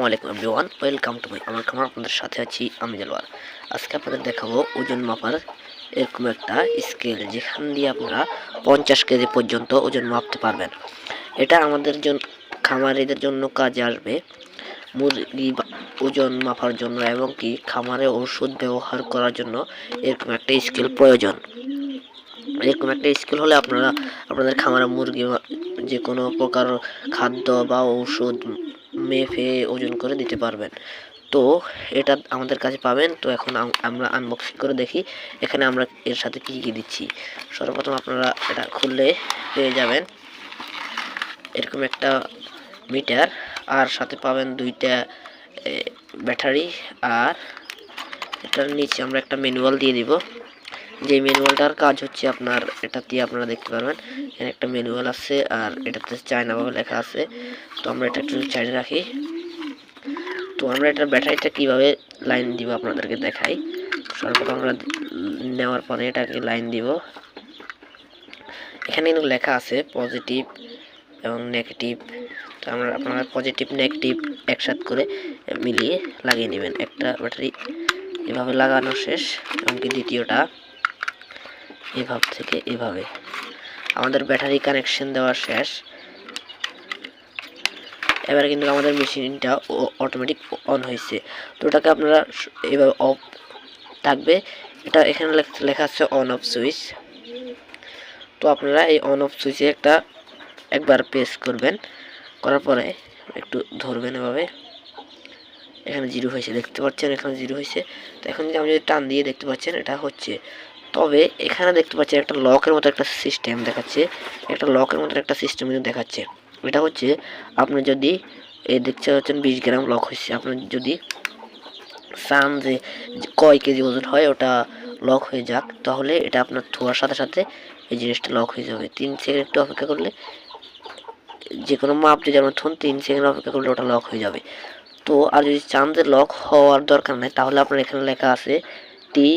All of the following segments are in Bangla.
আসসালামাইকুম এভরিওয়ান, ওয়েলকাম টু মাই আমার খামার, আপনাদের সাথে আছি আমি দেলওয়ার। আজকে আপনাদের দেখাবো ওজন মাপার এরকম একটা স্কেল, যেখান দিয়ে আপনারা পঞ্চাশ কেজি পর্যন্ত ওজন মাপতে পারবেন। এটা আমাদের জন্য খামারিদের জন্য কাজে আসবে। মুরগি ওজন মাপার জন্য এবং কি খামারে ওষুধ ব্যবহার করার জন্য এরকম একটা স্কেল প্রয়োজন। এরকম একটা স্কেল হলে আপনারা, আপনাদের খামারে মুরগি যে কোনো প্রকার খাদ্য বা ওষুধ মেপে ওজন করে দিতে পারবেন। তো এটা আমাদের কাছে পাবেন। তো এখন আম- আমরা আনবক্সিং করে দেখি এখানে আমরা এর সাথে কী কী দিচ্ছি। সর্বপ্রথম আপনারা এটা খুললে পেয়ে যাবেন। এরকম একটা মিটার, আর সাথে পাবেন দুইটা ব্যাটারি, আর এটার নিচে আমরা একটা ম্যানুয়াল দিয়ে দিব। যে ম্যানুয়ালটার কাজ হচ্ছে আপনার, এটা দিয়ে আপনারা দেখতে পারবেন। এখানে একটা ম্যানুয়াল আছে আর এটাতে চায়না ভাবে লেখা আছে। তো আমরা এটা একটু সাইডে রাখি। তো আমরা এটার ব্যাটারিটা কীভাবে লাইন দিব আপনাদেরকে দেখাই। সর্বপ্রথম আমরা নেওয়ার পরে এটাকে লাইন দিব। এখানে কিন্তু লেখা আছে পজিটিভ এবং নেগেটিভ তো আমরা আপনারা পজিটিভ নেগেটিভ একসাথে করে মিলিয়ে লাগিয়ে নেবেন। একটা ব্যাটারি এভাবে লাগানো শেষ এমনকি দ্বিতীয়টা। এভাব থেকে এভাবে। আমাদের ব্যাটারি কানেকশন দেওয়া শেষ। এবার কিন্তু আমাদের মেশিনটা অটোমেটিক অন হয়েছে। তো ওটাকে আপনারা এভাবে অফ থাকবে। এটা এখানে লেখা আছে অন অফ সুইচ তো আপনারা এই অন অফ সুইচে একটা একবার প্রেস করবেন। করার পরে একটু ধরবেন এভাবে। এখানে জিরো হয়েছে, দেখতে পাচ্ছেন? এখানে জিরো হয়েছে। তো এখন যদি আমি যদি টান দিয়ে দেখতে পাচ্ছেন, এটা হচ্ছে তবে এখানে দেখতে পাচ্ছেন একটা লকের মতো একটা সিস্টেম দেখাচ্ছে। একটা লকের মতো একটা সিস্টেম কিন্তু দেখাচ্ছে। এটা হচ্ছে আপনি যদি এই দেখতে পাচ্ছেন বিশ গ্রাম লক হয়েছে আপনি যদি চান যে কয় কেজি ওজন হয়, ওটা লক হয়ে যাক, তাহলে এটা আপনার ধোয়ার সাথে সাথে এই জিনিসটা লক হয়ে যাবে। তিন সেকেন্ড একটু অপেক্ষা করলে যে কোনো মাপ যদি আমরা থন তিন সেকেন্ড অপেক্ষা করলে ওটা লক হয়ে যাবে। তো আর যদি চান যে লক হওয়ার দরকার নেই, তাহলে আপনার এখানে লেখা আছে টি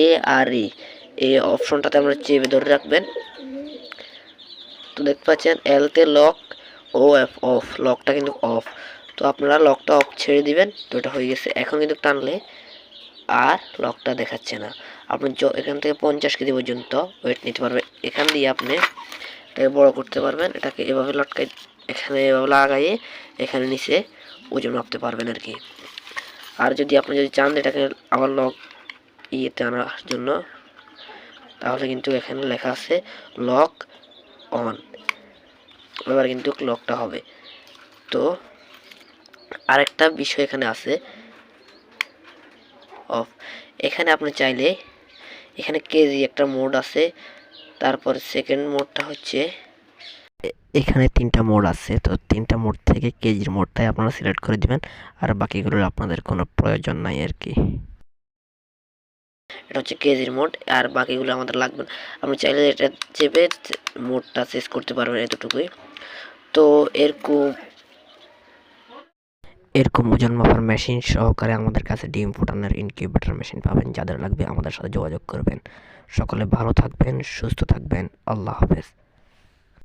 এ আর ই এই অপশনটাতে আমরা চেপে ধরে রাখবেন। তো দেখতে পাচ্ছেন এলতে লক ও এফ অফ লকটা কিন্তু অফ তো আপনারা লকটা অফ ছেড়ে দিবেন। তো এটা হয়ে গেছে। এখন কিন্তু টানলে আর লকটা দেখাচ্ছে না। আপনি এখান থেকে পঞ্চাশ কেজি পর্যন্ত ওয়েট নিতে পারবেন। এখান দিয়ে আপনি এটাকে বড় করতে পারবেন। এটাকে এভাবে লটকাই, এখানে এভাবে লাগাইয়ে এখানে নিচে ওজন মাপতে পারবেন আর কি। আর যদি আপনি যদি চান এটাকে আবার লক ইয়েতে আনার জন্য। তাহলে কিন্তু এখানে লেখা আছে লক অন এবার কিন্তু লকটা হবে। তো আরেকটা বিষয় এখানে আছে। অফ এখানে আপনি চাইলে, এখানে কেজি একটা মোড আছে। তারপর সেকেন্ড মোডটা হচ্ছে, এখানে তিনটা মোড আছে। তো তিনটা মোড থেকে কেজির মোডটাই আপনারা সিলেক্ট করে দিবেন। আর বাকিগুলোর আপনাদের কোনো প্রয়োজন নাই আর কি। এটা হচ্ছে কেজির মোড আর বাকিগুলো আমাদের লাগবে না। আপনি চাইলে এটা চেপে মোডটা শেষ করতে পারবেন এতটুকুই। তো এরকম এরকম ওজন মাপার মেশিন সহকারে আমাদের কাছে ডিম ফুটানোর ইনকিউবেটর মেশিন পাবেন, যাদের লাগবে আমাদের সাথে যোগাযোগ করবেন। সকলে ভালো থাকবেন, সুস্থ থাকবেন। আল্লাহ হাফেজ।